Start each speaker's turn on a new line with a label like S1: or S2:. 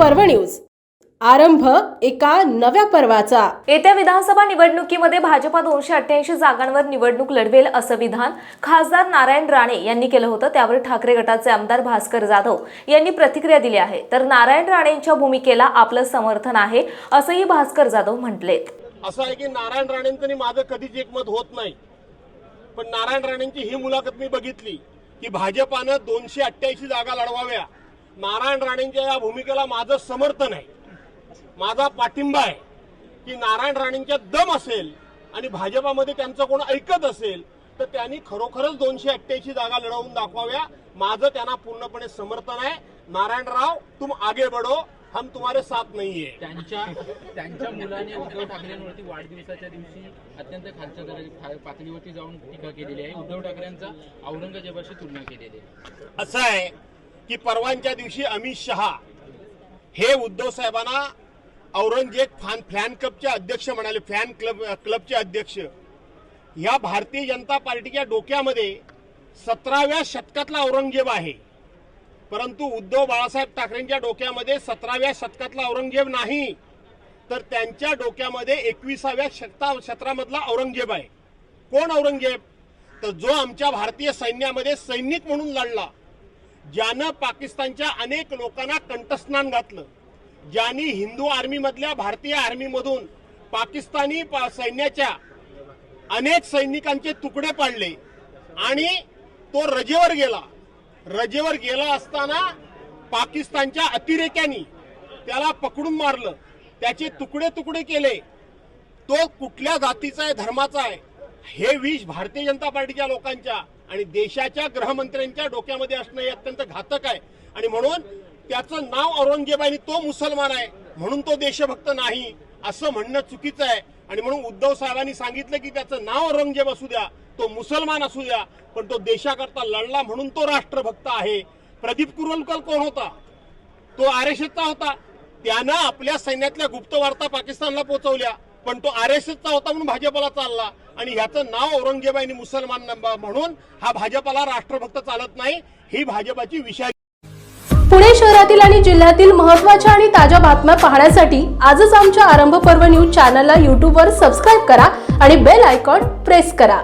S1: News. आरंभ एका नव्या पर्वाचा.
S2: येत्या विधानसभा निवडणुकीमध्ये भाजपा दोनशे अठ्ठ्याऐंशी जागांवर निवडणूक लढवेल असं विधान खासदार नारायण राणे यांनी केलं होतं. त्यावर ठाकरे गटाचे आमदार भास्कर जाधव यांनी प्रतिक्रिया दिली आहे. तर नारायण राणेंच्या भूमिकेला आपलं समर्थन आहे असंही भास्कर जाधव म्हटलेत
S3: असं आहे की नारायण राणेंचं माझं कधीच एकमत होत नाही. पण नारायण राणेंची ही मुलाखत मी बघितली की भाजपानं दोनशे अठ्ठ्याऐंशी जागा लढवाव्या. नारायण राणेंच्या या भूमिकेला माझं समर्थन आहे. माझा पाठिंबा आहे की नारायण राणेंच्या दम असेल आणि भाजपामध्ये त्यांचं कोण ऐकत असेल तर त्यांनी खरोखरच दोनशे अठ्ठ्याऐंशी जागा लढवून दाखवाव्या. माझं त्यांना पूर्णपणे समर्थन आहे. नारायणराव तुम आगे बढो. हम तुम्हारे साथ नाही आहे
S4: त्यांच्या त्यांच्या मुलाने उद्धव ठाकरेंवरती वाढदिवसाच्या दिवशी अत्यंत खालच्या पातळीवरती जाऊन टीका केलेली आहे. उद्धव ठाकरेंचा औरंगजेबाशी तुलना केलेली आहे.
S3: असं आहे की परवांच्या दिवशी अमित शहा हे उद्धव साहेबांना औरंगजेब फॅन फॅन क्लबचे अध्यक्ष म्हणाले फॅन क्लब क्लबचे अध्यक्ष. या भारतीय जनता पार्टीच्या डोक्यामध्ये सतराव्या शतकातला औरंगजेब आहे. परंतु उद्धव बाळासाहेब ठाकरेंच्या डोक्यामध्ये सतराव्या शतकातला औरंगजेब नाही. तर त्यांच्या डोक्यामध्ये एकविसाव्या शतका क्षेत्रामधला औरंगजेब आहे. कोण औरंगजेब? तर जो आमच्या भारतीय सैन्यामध्ये सैनिक म्हणून लढला. ज्यानं पाकिस्तानच्या अनेक लोकांना कंठस्नान घातलं ज्यांनी हिंदू आर्मीमधल्या भारतीय आर्मीमधून पाकिस्तानी पा- सैन्याच्या अनेक सैनिकांचे तुकडे पाडले आणि तो रजेवर गेला. रजेवर गेला असताना पाकिस्तानच्या अतिरेक्यांनी त्याला पकडून मारलं. त्याचे तुकडे तुकडे केले. तो कुठल्या जातीचा आहे धर्माचा आहे हे विष भारतीय जनता पार्टीच्या लोकांच्या आणि देशाच्या गृहमंत्र्यांच्या डोक्यामध्ये असणं हे अत्यंत घातक आहे. आणि म्हणून त्याचं नाव औरंगजेब आहे आणि तो मुसलमान आहे म्हणून तो देशभक्त नाही असं म्हणणं चुकीचं आहे. आणि म्हणून उद्धव साहेबांनी सांगितलं की त्याचं नाव औरंगजेब असू द्या तो मुसलमान असू द्या पण तो देशाकरता लढला म्हणून तो राष्ट्रभक्त आहे. प्रदीप कुरवलकर कोण होता? तो आर एस एसचा होता. त्यानं आपल्या सैन्यातल्या गुप्त वार्ता पाकिस्तानला पोहोचवल्या पण तो आर एस एसचा होता म्हणून भाजपला चालला. आणि याचं नाव औरंगजेब आणि मुसलमान म्हणून हा भाजपला राष्ट्रभक्त चालत नाही ही भाजपाची विषय
S1: पुणे शहरातील आणि जिल्ह्यातील महत्त्वाच्या आणि ताज्या बातम्या पाहण्यासाठी आजच आमच्या आरंभ पर्व न्यूज चॅनलला यूट्यूबवर सबस्क्राईब करा आणि बेल आयकॉन प्रेस करा.